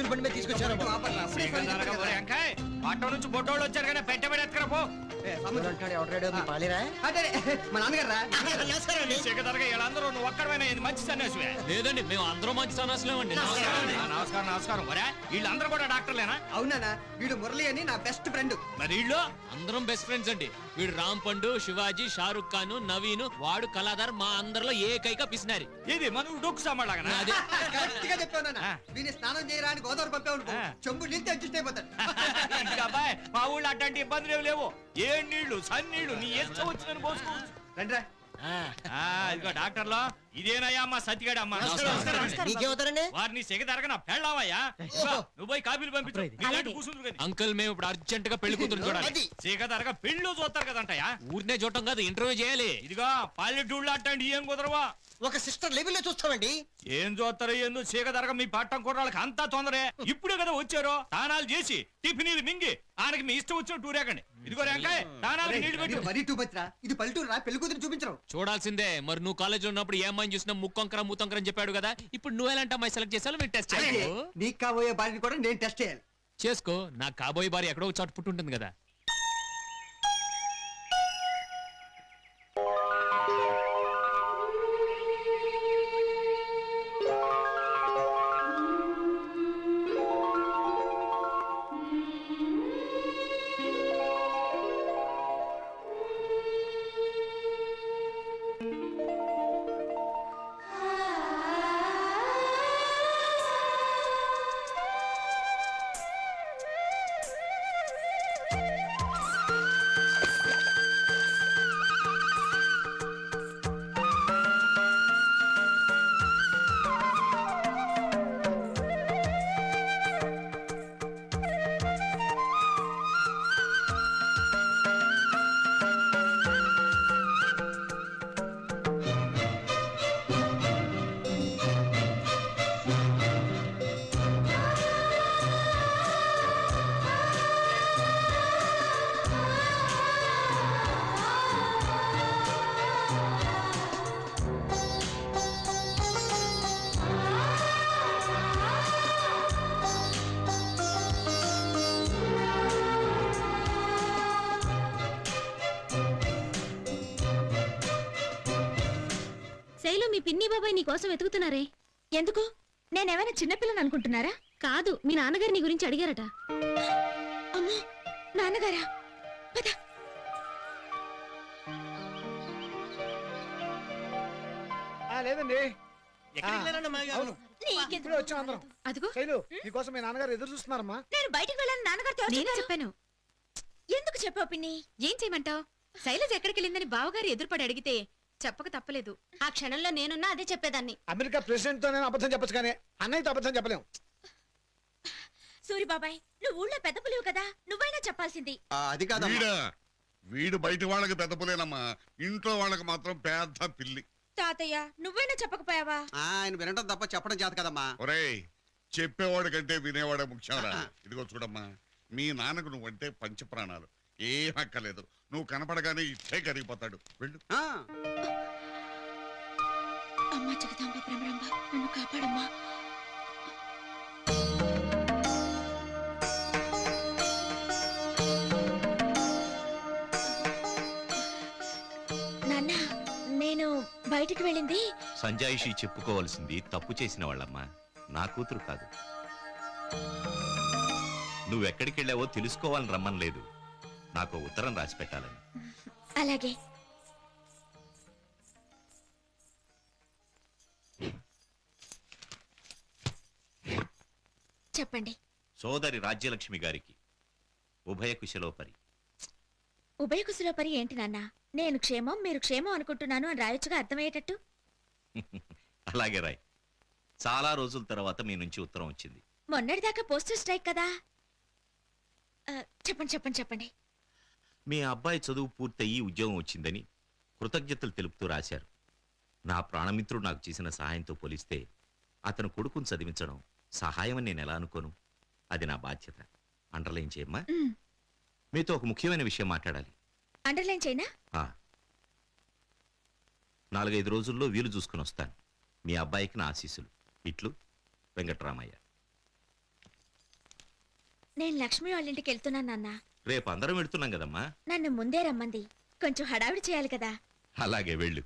ఎద్దుల బండి మీద తీసుకొచ్చారు. ఆటో నుంచి బొట్టోళ్ళు వచ్చారు కానీ పెట్టబడి ఎత్తుకరా పో. అంటాడు? ఎవడు రెడీ? అవుతుంది పాలేరా? మా నాన్నగారు రా. సిగదరగా వీళ్ళందరూ నువ్వు ఒక్కడమైనా ఇది మంచి సన్యాసివే? లేదండి మేము అందరం మంచి సన్నాసులేమండి నమస్కారం నమస్కారం. ఒరే వీళ్ళందరూ కూడా డాక్టర్లేనా? అవునా వీడు మురళి అని నా బెస్ట్ ఫ్రెండ్. మరి వీళ్ళు? అందరం బెస్ట్ ఫ్రెండ్స్ అండి. వీడు రామ్ పండు శివాజీ షారుఖ్ ఖాన్ నవీన్ వాడు కళాధార్ మా అందరిలో ఏకైక పిసినారి. ఇది మనం డొక్కు సమాడగనా అదే. కరెక్ట్గా చెప్పాను ఆ. వీని స్నానం చేయరా అని గోదావరి పంపేవాడు ఆ. చెంబు నీళ్ళు అడ్జస్ట్ అయిపోతాడు. ఇంకా అబ్బాయి మా ఊళ్ళో అట్లాంటి ఇబ్బందులు ఏమి లేవు. ఏ నీళ్ళు సన్నీళ్ళు నీ ఇష్టం వచ్చిందని పోసుకోవచ్చు. రండిరా. ఆ, ఇదిగో డాక్టర్లో. ఇదేనయ్యా అమ్మా సత్తిగాడు అమ్మా నీకేమవుతారండి? వారిని సిగదరగన పెళ్ళావయ్యా? ఇదిగో, నువ్వు పోయి కాపీలు పంపించు. అంకుల్ మేము ఇప్పుడు అర్జెంట్గా పెళ్ళి కూతురు చూడాలి. అది. సిగదరగ పెళ్ళు చూస్తారు కదంటయ్యా. ఊరినే చూడటం కాదు ఇంటర్వ్యూ చేయాలి. ఇదిగో పల్లెటూళ్ళు అట్టండి ఏం కుదరవా. ఒక సిస్టర్ లెవెల్లో చూస్తామండి. ఏం చూస్తారో ఏందో చీకదరగ మీ పట్టం కుర్రాళ్ళకి అంతా తొందరే? ఇప్పుడే కదా వచ్చారో. తానాలు చేసి టిఫినీలు మింగి ఆయనకి మీ ఇష్టం వచ్చిన టూరేకండి ఇదిగో రేంకాయ్ నీళ్ళు పెట్టు. మరీ టూ ఇది పల్లెటూరు రా పెళ్ళి కూతురు చూపించరు. చూడాల్సిందే. మరి నువ్వు కాలేజ్లో ఉన్నప్పుడు ఏ అమ్మాయిని చూసినా ముక్కొంకర మూతొంకర అని చెప్పాడు కదా. ఇప్పుడు నువ్వు ఎలాంటి అమ్మాయి సెలెక్ట్ చేసాలో మేము టెస్ట్ చేసుకో నీకు కాబోయే భార్యని కూడా నేను టెస్ట్ చేయాలి. చేసుకో నా కాబోయే భార్య ఎక్కడో చోట పుట్టి ఉంటుంది కదా. మీ పిన్ని బాబాయ్ నీ కోసం వెతుకుతున్నారే? ఎందుకు? నేనేమైనా చిన్నపిల్లని అనుకుంటున్నారా? కాదు మీ నాన్నగారు నీ గురించి అడిగారట. అమ్మో నాన్నగారా? పద. లేదండి. ఎక్కడికి వెళ్ళారన్న మా గారు? ఇప్పుడే వచ్చాం అందరం. అదిగో. శైలు నీకోసం మీ నాన్నగారు ఎదురు చూస్తున్నారమ్మా. నేను బయటికి వెళ్ళాను నాన్నగారితో నేను చెప్పాను. ఎందుకు చెప్పావు పిన్ని? ఏం చేయమంటావు? శైలజ ఎక్కడికి వెళ్ళిందని బావగారు ఎదురుపడి అడిగితే చెప్పక తప్పలేదు. ఆ క్షణంలో నేనున్నా అదే చెప్పేదాన్ని. అమెరికా ప్రెసిడెంట్తో నేను అబద్ధం చెప్పొచ్చు కానీ అన్నయ్యతో అబద్ధం చెప్పలేం. సూరి బాబాయ్ నువ్వు ఊళ్ళో పెద్ద పులివు కదా? నువ్వైనా చెప్పాల్సింది. అది కాదమ్మా. వీడా వీడు బయట వాళ్ళకి పెద్ద పులేనమ్మా. ఇంట్లో వాళ్ళకి మాత్రం పెద్ద పిల్లి. తాతయ్య నువ్వైనా చెప్పకపోయావా? ఆ, ఆయన వినటం తప్ప చెప్పడం చేత కదమ్మా. ఒరేయ్ చెప్పేవాడు కంటే వినేవాడే ముఖ్యంరా ఇదిగో చూడమ్మా మీ నాన్నకు నువ్వంటే పంచప్రాణాలు. ఏం అక్కర్లేదు నువ్వు కనపడగానే ఇట్టే కరిగిపోతాడు. వెళ్ళు. ఆ, అమ్మా జగదాంబ భ్రమరాంబ నన్ను కాపాడమ్మా. నాన్న నేను బయటికి వెళ్ళింది. సంజాయిషి చెప్పుకోవలసింది తప్పు చేసిన వాళ్ళమ్మా. నా కూతురు కాదు. నువ్వెక్కడికి వెళ్ళావో తెలుసుకోవాలని రమ్మనలేదు. నాకు ఉత్తరం రాసి పెట్టాలని. అలాగే. చెప్పండి. సోదరి రాజ్యలక్ష్మి గారికి ఉభయ కుశలోపరి. ఉభయ కుశలో పరి ఏంటి నాన్న? నేను క్షేమం మీరు క్షేమం అనుకుంటున్నాను అని రాయొచ్చుగా అర్థమయ్యేటట్టు? అలాగే రాయ్. చాలా రోజుల తర్వాత మీ నుంచి ఉత్తరం వచ్చింది. మొన్నటిదాకా పోస్టల్ స్ట్రైక్ కదా? ఆ, చెప్పండి చెప్పండి చెప్పండి. మీ అబ్బాయి చదువు పూర్తయి ఉద్యోగం వచ్చిందని కృతజ్ఞతలు తెలుపుతూ రాశారు. నా ప్రాణమిత్రుడు నాకు చేసిన సహాయంతో పోలిస్తే అతను కొడుకును చదివించడం సహాయం అని నేను ఎలా అనుకోను? అది నా బాధ్యత. అండర్లైన్ చేయమ్మా. మీతో ఒక ముఖ్యమైన విషయం మాట్లాడాలి. అండర్లైన్ చేయనా? ఆ. నాలుగైదు రోజుల్లో వీలు చూసుకుని వస్తాను. మీ అబ్బాయికి నా ఆశీస్సులు. ఇట్లు వెంకట్రామయ్య. నేను లక్ష్మి వాళ్ళ ఇంటికి వెళ్తున్నాను నాన్న. రేపు అందరం వెడుతున్నాం కదమ్మా. నన్ను ముందే రమ్మంది. కొంచెం హడావిడి చేయాలి కదా. అలాగే వెళ్ళు.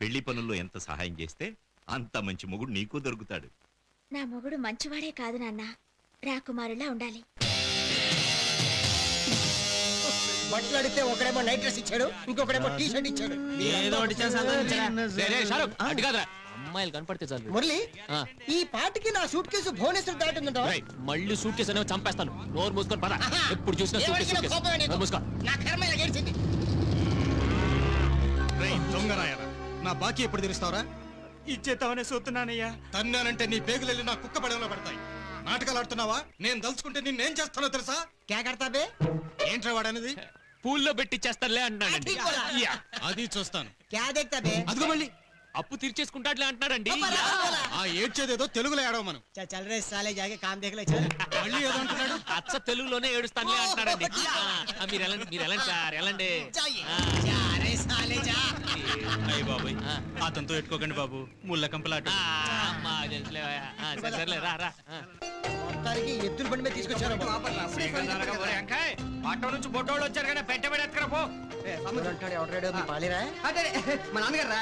పెళ్ళి పనుల్లో ఎంత సహాయం చేస్తే అంత మంచి మొగుడు నీకు దొరుకుతాడు. నా మొగుడు మంచివాడే కాదు నాన్న. రాకుమారులా ఉండాలి. బట్టలు అడిగితే ఒకడేమో నైట్ డ్రెస్ ఇచ్చాడు ఇంకొకడేమో టీ షర్ట్ ఇచ్చాడు. ఏదో ఒకటి చేసి సంతోషించరా. రే, రే, షారుఖ్, అటు కాదురా. అమ్మాయిలు కనపడితే చాలు. మురళి ఆ. ఈ పాటికి నా సూట్ కేసు భువనేశ్వర్ దాటుందంట మళ్ళీ సూట్ కేసు అనేవి చంపేస్తాను. నోరు మూసుకొని పద. ఎప్పుడు చూసినా సూట్ కేసు, సూట్ కేసు. నోరు మూసుకో. నా కర్మ ఇలా గడిచింది దొంగరాయరా. నా బాకీ ఎప్పుడు తెరుస్తావరా? ఇచ్చేతామనే చూస్తున్నానయ్యా తన్నానంటే నీ పేగులెళ్ళి నా కుక్క పడవలో పడతాయి. నాటకాలు ఆడుతున్నావా? నేను దలుచుకుంటే నిన్నేం చేస్తానో తెలుసా? క్యా కడతా బే? ఏంట్రా వాడనేది? పూల్లో పెట్టి చేస్తానులే అంటున్నాడండి అది కూడా. యా. అది చూస్తాను. క్యా దేక్తా బే? అదిగో మళ్ళీ. అప్పు తీర్చేసుకుంటాట్లే అంటున్నాడండి యా. ఆ ఏడ్చేదేదో తెలుగులో ఏడవమను చల్ చల్ రే సాలే జాగే కామ్ దేఖ్ లే చల్ మళ్ళీ ఏదో అంటున్నాడు అచ్చ తెలుగులోనే ఏడుస్తానులే అంటున్నాడండి ఆ, ఆ, మీరు ఎలాంటి మీరు ఎలాంటి సార్ ఎలాంటి ఆ, जा रे साले जा అయ్య బాబాయ్ ఆ. అతనితో పెట్టుకోకండి బాబు ముళ్ళ కంపలాట ఆ, అమ్మా, తెలుసులే, ఆ, సరే, సరేలే, రా రా ఆ. మొత్తానికి ఎద్దుల బండి మీద తీసుకొచ్చారు ఆటో నుంచి బొట్టోళ్ళు వచ్చారు కానీ పెట్టబడి ఎత్తుకరా పో అంటాడు ఎవడాడు మీ నాన్నగారు? రా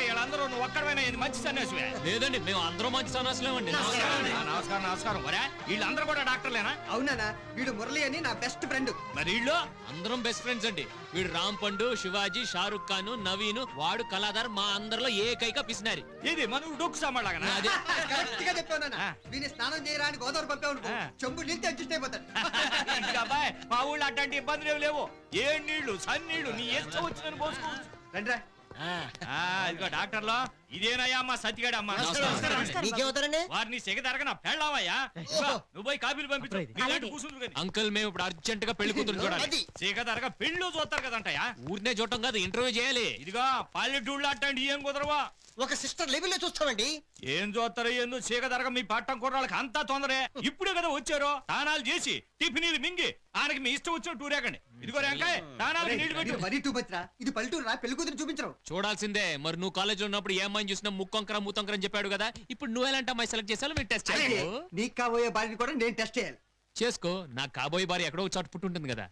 వీళ్ళందరూ నువ్వు ఒక్కడమైనా ఇది మంచి సన్యాసివే. లేదండి మేము అందరం మంచి సన్నాసులేమండి ఆ, నమస్కారం నమస్కారం. ఒరే వీళ్ళందరూ కూడా డాక్టర్లేనా? అవునా వీడు మురళి అని నా బెస్ట్ ఫ్రెండ్. మరి వీళ్ళు? అందరం బెస్ట్ ఫ్రెండ్స్ అండి. వీడు రామ్ పండు శివాజీ షారుఖ్ ఖాన్ నవీన్ వాడు కళాధార్ మా అందరిలో ఏకైక పిసినారి. ఇది మన డొక్కు అదే. కరెక్ట్గా. వీని స్నానం చేయరా అని గోదావరి పంపావు ఆ. చెంబు నింటి అడ్జస్ట్ అయిపోతాడు. ఇంకా అబ్బాయి మా ఊళ్ళో అట్లాంటి ఇబ్బందులు ఏమి లేవు. ఏ నీళ్ళు సన్నీళ్ళు నీ ఇష్టం వచ్చిందని పోసుకోవచ్చు. రండిరా. ఆ, ఇదిగో డాక్టర్లో. ఇదేనయ్యా అమ్మా సత్తిగాడు అమ్మా వారిని సెగ తరగన పెళ్ళావయ్యా? నువ్వు పోయి కాపీలు పంపించు. అంకుల్ మేము ఇప్పుడు అర్జెంట్గా పెళ్ళి కూతురు చూడాలి. అది. సెగ తరగ పెళ్ళు చూస్తారు కదంటయ్యా? ఊరినే చూడటం కాదు ఇంటర్వ్యూ చేయాలి. ఇదిగో పల్లెటూళ్ళు అట్టండి ఏం కుదరవా. ఒక సిస్టర్ లెవెల్లో చూస్తామండి. ఏం చూస్తారో ఏందో చీక తరగ మీ పట్టం కుర్రాళ్ళకి అంతా తొందరే. ఇప్పుడే కదా వచ్చారో. తానాలు చేసి టిఫినీలు మింగి ఆయనకి మీ ఇష్టం వచ్చిన టూరేకండి ఇదిగో రేంకాయ తానాలకి నీళ్ళు పెట్టు మరీ టూ మచ్ రా ఇది పల్లెటూరు పెళ్ళి కూతురు చూపించరు. చూడాల్సిందే. మరి నువ్వు కాలేజ్లో ఉన్నప్పుడు ఏ అమ్మాయిని చూసినా ముక్కొంకర మూతొంకర అని చెప్పాడు కదా. ఇప్పుడు నువ్వు ఎలాంటి అమ్మాయి సెలెక్ట్ చేసాలో మేము టెస్ట్ చేయాలి నీకు కాబోయే భార్యని కూడా నేను టెస్ట్ చేయాలి. చేసుకో నా కాబోయే భార్య ఎక్కడో చోట పుట్టి ఉంటుంది కదా.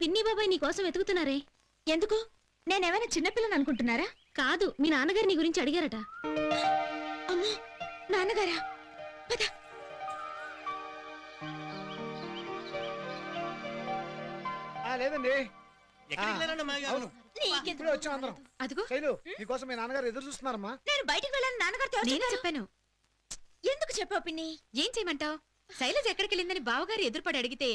పిన్ని బాబాయ్ నీ కోసం వెతుకుతున్నారే? ఎందుకు? నేనేమైనా చిన్నపిల్లని అనుకుంటున్నారా? కాదు మీ నాన్నగారు నీ గురించి అడిగారట. అమ్మో నాన్నగారా? పద. ఆ, లేదండి. ఎక్కడికి వెళ్ళారన్న మామయ్య గారు? ఇప్పుడే వచ్చాం అందరం. అదిగో. శైలు నీకోసం మీ నాన్నగారు ఎదురు చూస్తున్నారమ్మా. నేను బయటికి వెళ్ళాను నాన్నగారితో నేను చెప్పాను? ఎందుకు చెప్పావు పిన్ని? ఏం చేయమంటావు? శైలజ ఎక్కడికి వెళ్ళిందని బావగారు ఎదురుపడి అడిగితే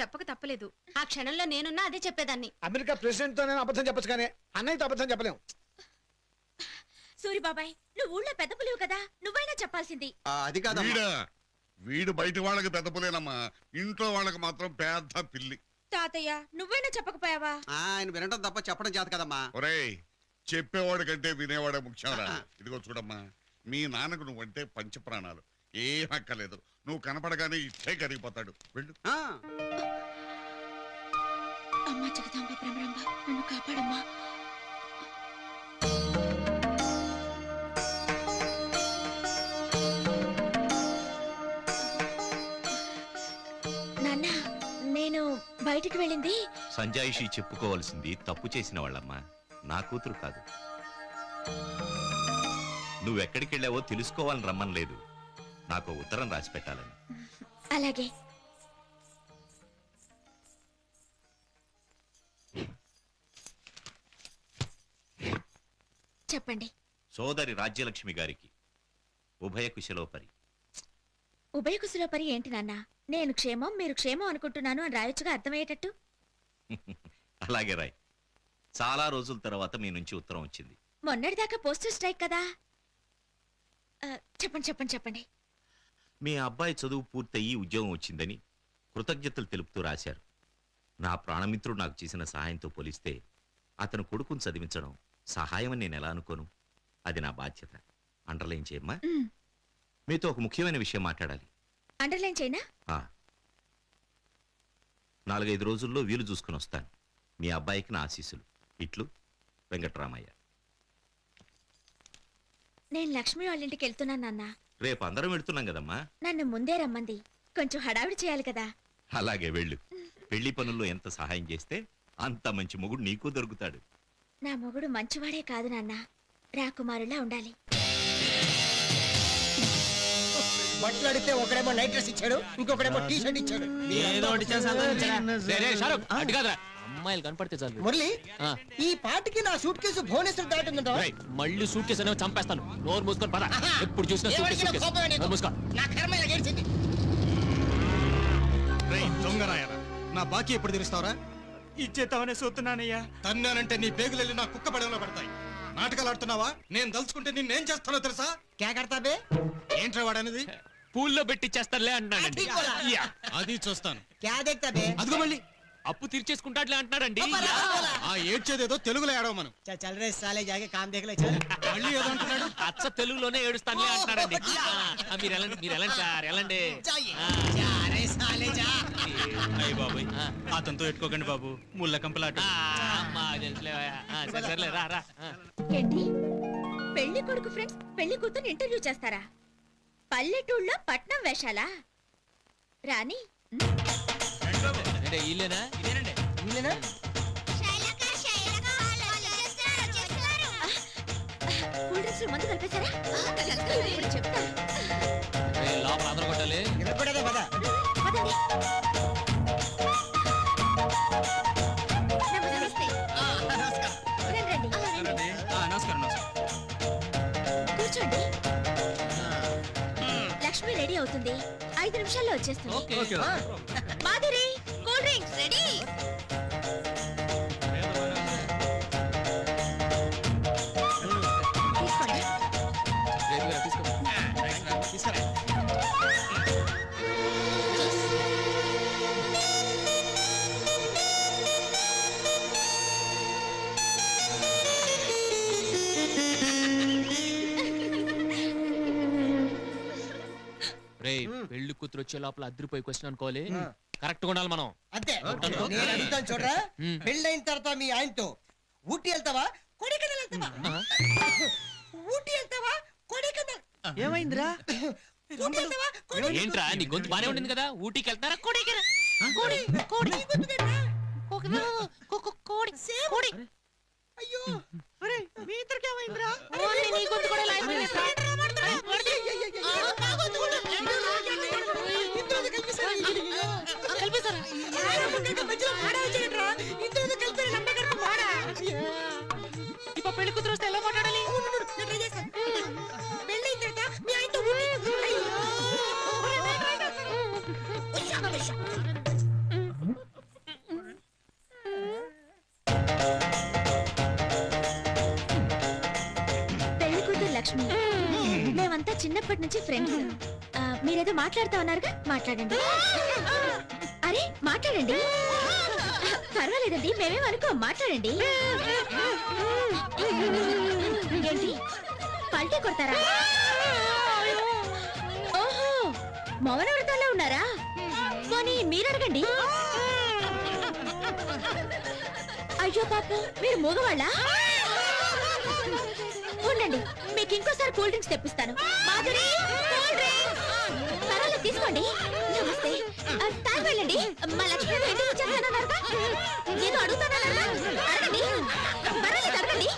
చెప్పక తప్పలేదు. ఆ క్షణంలో నేనున్నా అదే చెప్పేదాన్ని. అమెరికా ప్రెసిడెంట్తో నేను అబద్ధం చెప్పొచ్చు కానీ అన్నయ్యతో అబద్ధం చెప్పలేం. సూరి బాబాయ్ నువ్వు ఊళ్ళో పెద్ద పులివు కదా? నువ్వైనా చెప్పాల్సింది. ఆ, అది కాదమ్మా. వీడా వీడు బయట వాళ్ళకి పెద్ద పులేనమ్మా. ఇంట్లో వాళ్ళకి మాత్రం పెద్ద పిల్లి. తాతయ్య నువ్వైనా చెప్పకపోయావా? ఆ, ఆయన వినటం తప్ప చెప్పడం చేత కదమ్మా. ఒరేయ్ చెప్పేవాడు కంటే వినేవాడే ముఖ్యంరా. ఇదిగో చూడమ్మా మీ నాన్నకు నువ్వంటే పంచప్రాణాలు. ఏం అక్కర్లేదు. నువ్వు కనపడగానే ఇట్లే కరిగిపోతాడు వెళ్ళు. అమ్మా జగదాంబ నన్ను కాపాడమ్మా. నేను బయటికి వెళ్ళింది. సంజాయిషి చెప్పుకోవాల్సింది తప్పు చేసిన వాళ్ళమ్మా. నా కూతురు కాదు. నువ్వెక్కడికి వెళ్ళావో తెలుసుకోవాలని రమ్మని లేదు నాకు ఉత్తరం రాసి పెట్టాలని. అలాగే. చెప్పండి. సోదరి రాజ్యలక్ష్మి గారికి ఉభయ కుశలోపరి. ఉభయ కుశల పరి ఏంటి నాన్న? నేను క్షేమం మీరు క్షేమం అనుకుంటున్నాను అని రాయొచ్చుగా అర్థమయ్యేటట్టు? అలాగే రాయ్. చాలా రోజుల తర్వాత మీ నుంచి ఉత్తరం వచ్చింది. మొన్నటిదాకా పోస్టర్ స్ట్రైక్ కదా? చెప్పండి చెప్పండి చెప్పండి. మీ అబ్బాయి చదువు పూర్తయి ఉద్యోగం వచ్చిందని కృతజ్ఞతలు తెలుపుతూ రాశారు. నా ప్రాణమిత్రుడు నాకు చేసిన సహాయంతో పోలిస్తే అతను కొడుకుని చదివించడం సహాయం నేను ఎలా అనుకోను? అది నా బాధ్యత. అండర్లైన్ చేయమ్మా. మీతో ఒక ముఖ్యమైన విషయం మాట్లాడాలి. అండర్లైన్ చేయనా? ఆ. నాలుగైదు రోజుల్లో వీలు చూసుకుని వస్తాను. మీ అబ్బాయికి నా ఆశీస్సులు. ఇట్లు వెంకట్రామయ్య. నేను లక్ష్మి వాళ్ళ ఇంటికి వెళ్తున్నాను నాన్న. రేపు అందరం వెళ్తున్నాం కదమ్మా. నన్ను ముందే రమ్మంది. కొంచెం హడావిడి చేయాలి కదా. అలాగే వెళ్ళు. పెళ్ళి పనుల్లో ఎంత సహాయం చేస్తే అంత మంచి మొగుడు నీకు దొరుకుతాడు. నా మొగుడు మంచివాడే కాదు నాన్న. రాకుమారులా ఉండాలి. బట్టలు అడిగితే ఒకడేమో నైట్ డ్రెస్ ఇచ్చాడు ఇంకొకడేమో టీ షర్ట్ ఇచ్చాడు. ఏదో ఒకటి చేసి సంపాదించరా. రే, రే, షారుఖ్, అటు కాదురా. అమ్మాయిలు కనపడితే చాలు. మురళి ఆ. ఈ పాటికి నా సూట్ కేసు భువనేశ్వర్ దాటిందంట రేయ్, మళ్ళీ సూట్ కేసు అనేవి చంపేస్తాను. నోరు మూసుకొని పద. ఎప్పుడు చూసినా సూట్ కేసు, సూట్ కేసు. నోరు మూసుకో. నా కర్మ ఇలా గడిచింది రేయ్ దొంగరాయరా. నా బాకీ ఎప్పుడు తీరుస్తావరా? ఇచ్చేద్దామనే చూస్తున్నానయ్యా తన్నానంటే నీ పేగులెళ్ళి నా కుక్క పడవలో పడతాయి. నాటకాలు ఆడుతున్నావా? నేను దలుచుకుంటే నిన్నేం చేస్తానో తెలుసా? క్యా కడతా బే? ఏంట్రా వాడనేది? పూల్లో పెట్టిచ్చేస్తారులే అంటున్నాడండి యా. అది చూస్తాను. క్యా దేక్తా బే? అదిగో మళ్ళీ. అప్పు తీర్చేసుకుంటాడులే అంటున్నాడండి యా. ఆ ఏడ్చేదేదో తెలుగులో ఏడవ మనం చల్ చల్ రే సాలే జాగే కామ్ దేఖలే చల్ మళ్ళీ ఏదో అంటున్నాడు అచ్చ తెలుగులోనే ఏడుస్తానులే అంటున్నాడండి ఆ, ఆ, మీరు ఎలాంటి మీరు ఎలాంటి సార్ ఎలాంటి ఆ, जा रे साले जा అయ్య బాబాయ్ ఆ. అతనితో ఎట్టుకోకండి బాబు ముళ్ళ కంపలాట ఆ, అమ్మా, తెలుసులే, ఆ, సరే, సరేలే రా రా ఆ. ఏంటి పెళ్లి కొడుకు ఫ్రెండ్స్ పెళ్లి కూతురు ఇంటర్వ్యూ చేస్తారా పల్లెటూళ్ళలో పట్నం వేషాలా రాని అంటే వీళ్ళేనా వీళ్ళేనా డ్రింక్స్లో మందు కలిపేశారా? ఇప్పుడు లోపల అందరూ కొట్టాలి. నిలబడేదే పద. కూర్చోండి. లక్ష్మి రెడీ అవుతుంది. ఐదు నిమిషాల్లో వచ్చేస్తుంది. కూతురు వచ్చే లోపల అద్దరిపోయి క్వశ్చన్ అనుకోవాలి కరెక్ట్గా ఉండాలి మనం. అంతే. నేను అడుగుతాను చూడరా? మ్. పెళ్ళైన తర్వాత మీ ఆయనతో ఊటీ వెళ్తావా? కొడైకెనాల్ వెళ్తావా? ఊటీ వెళ్తావా? కొడైకెనాల్? ఏమైందిరా? ఊటీ వెళ్తావా? కొడై- ఏంట్రా నీ గొంతు బానే ఉండింది కదా? ఊటీకి వెళ్తారా కోడికి కోడి కోడి. గొంతుకేనా? కోడి. అయ్యో. అరే మీ ఇద్దరికి లక్ష్మి మేమంతా చిన్నప్పటి నుంచి ఫ్రెండ్స్. మీరేదో మాట్లాడుతా ఉన్నారుగా? మాట్లాడండి. అరే మాట్లాడండి. పర్వాలేదండి మేమేం అనుకో. మాట్లాడండి. ఏంటి? పల్టీ కొడతారా? ఓహో మౌన వ్రతాల్లో ఉన్నారా? పోనీ మీరు అడగండి అయ్యో పాపం మీరు మూగవాళ్ళా? ఉండండి. మీకు ఇంకోసారి కూల్ డ్రింక్స్ తెప్పిస్తాను. మాధురి కూల్ పర్వాలేదు తీసుకోండి. నమస్తే. ఆ, వెళ్ళండి. మా లక్ష్మి ఎందుకు వచ్చేస్తానన్నారుగా ఏదో అడగండి. పర్వాలేదు అడగండి.